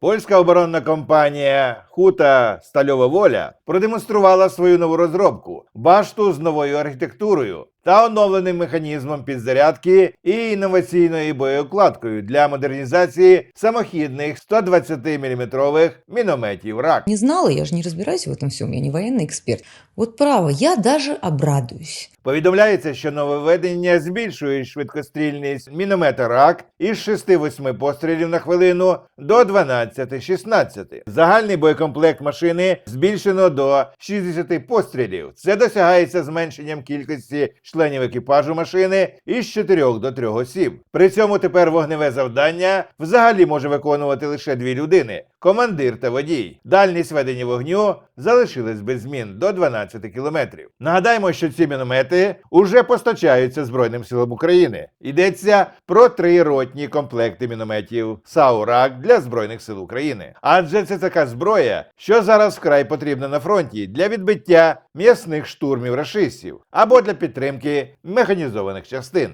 Польська оборонна компанія Хута Стальова Воля продемонструвала свою нову розробку башту з новою архітектурою та оновленим механізмом підзарядки і інноваційною боєукладкою для модернізації самохідних 120-мм мінометів РАК. Не знала, я же не разбираюсь в этом всем, я не военный эксперт. Вот право, я даже обрадуюсь. Повідомляється, що нововведення збільшує швидкострільність міномета РАК із 6-8 пострілів на хвилину до 12-16. Загальний боєкомплект машини збільшено до 60 пострілів. Це досягається зменшенням кількості членів екіпажу машини із 4 до 3 осіб. При цьому тепер вогневе завдання взагалі може виконувати лише дві людини командир та водій. Дальність ведення вогню залишилась без змін до 12 кілометрів. Нагадаємо, що ці міномети уже постачаються Збройним силам України. Йдеться про три ротні комплекти мінометів САУРАК для Збройних сил України. Адже це така зброя, що зараз вкрай потрібна на фронті для відбиття м'ясних штурмів рашистів або для підтримки механізованих частин.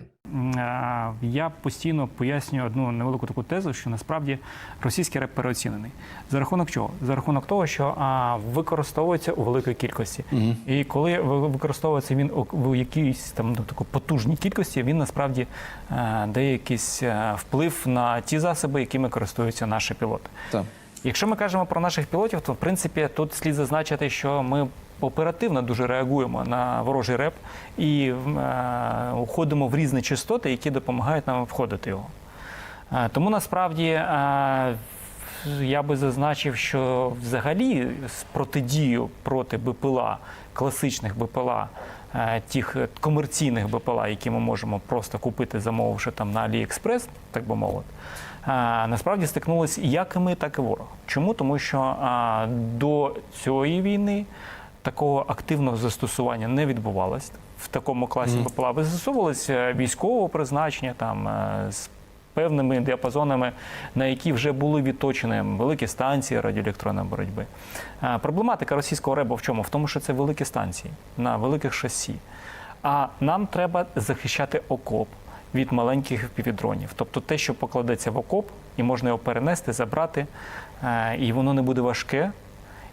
Я постійно пояснюю одну невелику таку тезу, що насправді російський реп переоцінений. За рахунок чого? За рахунок того, що а, використовується у великій кількості. І коли ви- використовується він у- в якійсь там ну, таку потужній кількості, він насправді е, дає якийсь е, вплив на ті засоби, якими користуються наші пілоти. Так. Якщо ми кажемо про наших пілотів, то в принципі тут слід зазначити, що ми оперативно дуже реагуємо на ворожий реп і е, уходимо в різні частоти, які допомагають нам входити його. Е, тому насправді е, я би зазначив, що взагалі з протидією проти БПЛА, класичних БПЛА, тих е, комерційних БПЛА, які ми можемо просто купити, замовивши там на AliExpress, так би мовити, е, насправді стикнулися як і ми, так і ворог. Чому? Тому що е, до цієї війни такого активного застосування не відбувалось в такому класі БПЛА. Застосовувалися військового призначення там з певними діапазонами, на які вже були відточені великі станції радіоелектронної боротьби. Проблематика російського ребу в чому? В тому, що це великі станції на великих шасі. А нам треба захищати окоп від маленьких півдронів. Тобто те, що покладеться в окоп, і можна його перенести, забрати, е, і воно не буде важке.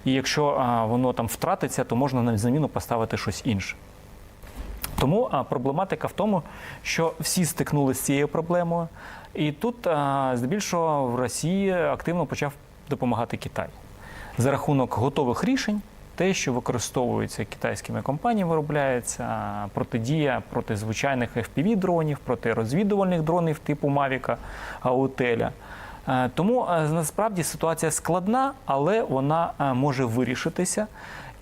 І якщо воно там втратиться, то можна на заміну поставити щось інше. Тому а, проблематика в тому, що всі стикнулися з цією проблемою, і тут а, здебільшого в Росії активно почав допомагати Китай за рахунок готових рішень. Те, що використовується китайськими компаніями, виробляється протидія проти звичайних FPV-дронів, проти розвідувальних дронів типу Мавіка, Аутеля. Тому насправді ситуація складна, але вона може вирішитися.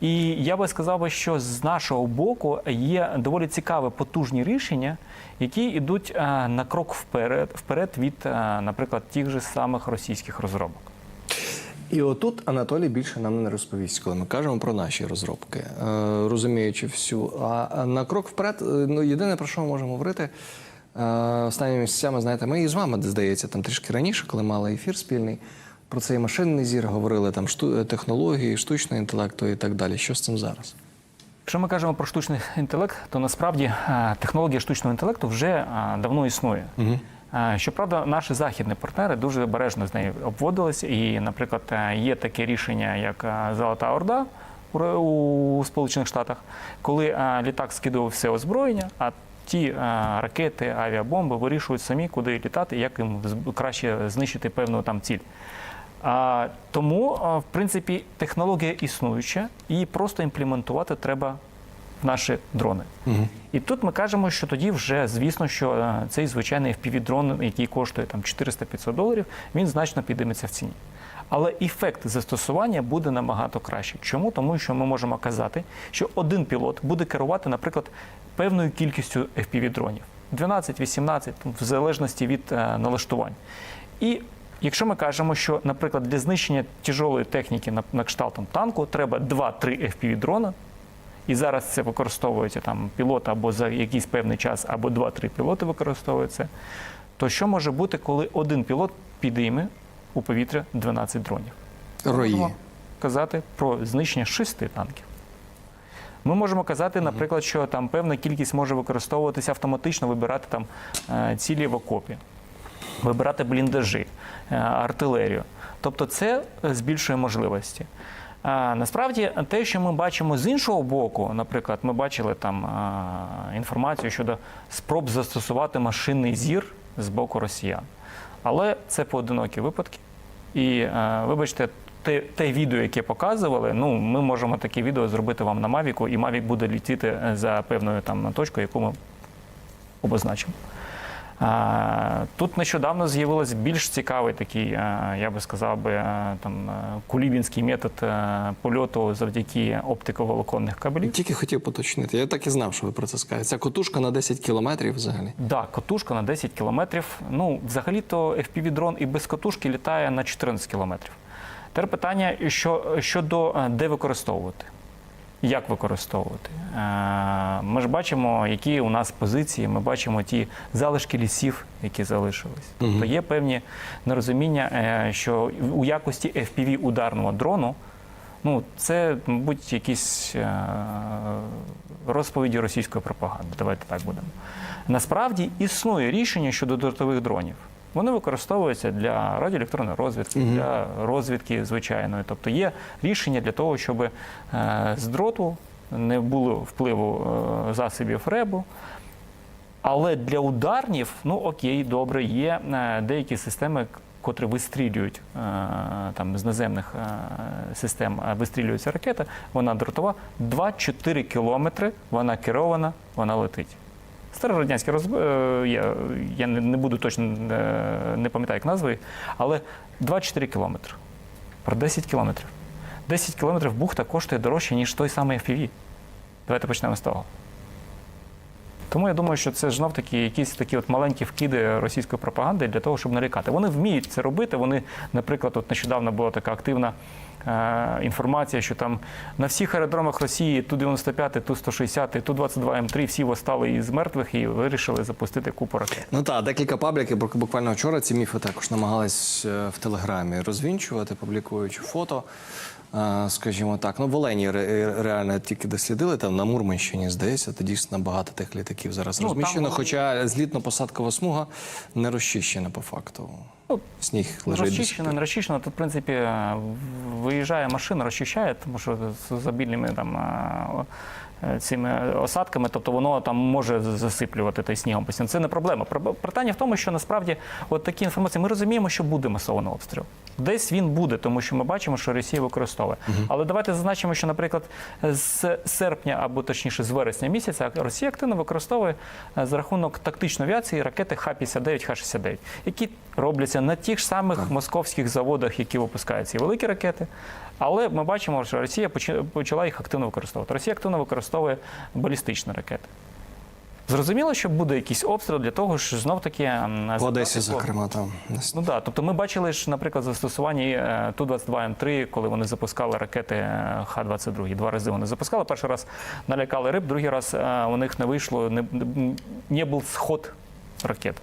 І я би сказав, що з нашого боку є доволі цікаві потужні рішення, які йдуть е, на крок вперед, вперед від, е, наприклад, тих же самих російських розробок. І отут Анатолій більше нам не розповість, коли ми кажемо про наші розробки, е, розуміючи всю. А на крок вперед, ну єдине про що ми можемо говорити. Останніми місяцями, знаєте, ми і з вами, здається, там трішки раніше, коли мали ефір спільний, про цей машинний зір говорили там шту, технології, штучного інтелекту і так далі. Що з цим зараз? Якщо ми кажемо про штучний інтелект, то насправді е, технологія штучного інтелекту вже е, давно існує. Е, Щоправда, наші західні партнери дуже обережно з нею обводилися. І, наприклад, е, є таке рішення, як е, Золота Орда у Сполучених Штатах, коли е, літак скидував все озброєння, а ті е, ракети, авіабомби вирішують самі, куди літати, як їм краще знищити певну там ціль. Тому, в принципі, технологія існуюча, її просто імплементувати треба наші дрони. І тут ми кажемо, що тоді вже, звісно, що е, цей звичайний FPV-дрон, який коштує там 400-500 доларів, він значно підійметься в ціні. Але ефект застосування буде набагато краще. Чому? Тому що ми можемо казати, що один пілот буде керувати, наприклад, певною кількістю FPV-дронів. 12-18, в залежності від е, налаштувань. І якщо ми кажемо, що, наприклад, для знищення тяжолої техніки на, на кшталт там, танку треба 2-3 FPV-дрона, і зараз це використовується там пілот або за якийсь певний час, або 2-3 пілоти використовуються, то що може бути, коли один пілот підійме у повітря 12 дронів? Рої. Можемо казати про знищення шести танків. Ми можемо казати, наприклад, що там певна кількість може використовуватися автоматично, вибирати там е, цілі в окопі. вибирати бліндажі, е, артилерію. Тобто це е, збільшує можливості. Насправді, те, що ми бачимо з іншого боку, наприклад, ми бачили там інформацію щодо спроб застосувати машинний зір з боку росіян. Але це поодинокі випадки. І вибачте, те, те відео, яке показували, ну ми можемо таке відео зробити вам на Мавіку, і Мавік буде літіти е, за певною там точкою, яку ми обозначимо. Тут нещодавно з'явився більш цікавий такий, е, я би сказав би, е, там е, кулібінський метод польоту завдяки оптиковолоконних кабелів. Тільки хотів поточнити. Я так і знав, що ви про це скажете. Ця котушка на 10 кілометрів взагалі. Да, котушка на 10 кілометрів. Ну, взагалі-то FPV-дрон і без котушки літає на 14 кілометрів. Тепер питання що, щодо де використовувати. Як використовувати? Е, Ми ж бачимо, які у нас позиції, ми бачимо ті залишки лісів, які залишились. Тобто є певні нерозуміння, е, що у якості FPV ударного дрону ну, це, мабуть, якісь е, розповіді російської пропаганди. Давайте так будемо. Насправді існує рішення щодо дротових дронів. Вони використовуються для радіоелектронної розвідки, для розвідки звичайної. Тобто є рішення для того, щоб е, з дроту не було впливу е, засобів ребу. Але для ударнів, ну окей, добре, є е, деякі системи, котрі вистрілюють е, там з наземних е, систем, вистрілюється ракета, вона дротова, 2-4 кілометри, вона керована, вона летить. Старорадянські розб... е, я, я не, не буду точно е, не пам'ятаю як назви, але 2-4 кілометри. Про 10 кілометрів. 10 кілометрів бухта коштує дорожче, ніж той самий FPV. Давайте почнемо з того. Тому я думаю, що це знов таки якісь такі от маленькі вкиди російської пропаганди для того, щоб нарікати. Вони вміють це робити. Вони, наприклад, от нещодавно була така активна е, інформація, що там на всіх аеродромах Росії Ту-95, Ту-160, Ту-22М3 всі восстали із мертвих і вирішили запустити купу ракет. Ну так, декілька пабліків бу- буквально вчора ці міфи також намагались е, в телеграмі розвінчувати, публікуючи фото. Скажімо так, ну в Олені реально тільки дослідили там на Мурманщині, здається, то дійсно багато тих літаків зараз Ну, розміщено. Там... Хоча злітно-посадкова смуга не розчищена по факту. Ну, Сніг лежить. Розчищено, не розчищено. Тут, в принципі, виїжджає машина, розчищає, тому що з забільними там е, цими осадками, тобто воно там може засиплювати той снігом постійно. Це не проблема. Питання в тому, що насправді от такі інформації ми розуміємо, що буде масований обстріл. Десь він буде, тому що ми бачимо, що Росія використовує. Але давайте зазначимо, що, наприклад, з серпня або точніше з вересня місяця Росія активно використовує е, за рахунок тактичної авіації ракети Х-59, Х-69, які робляться на тих ж самих московських заводах, які випускають ці великі ракети. Але ми бачимо, що Росія почала їх активно використовувати. Росія активно використовує балістичні ракети. Зрозуміло, що буде якийсь обстріл для того, що знов таки В Одесі, зокрема, там. Ну да, тобто ми бачили ж, наприклад, застосування е, Ту-22М3, коли вони запускали ракети е, Х-22. Два рази вони запускали. Перший раз налякали риб, другий раз е, у них не вийшло, не, не був сход ракет.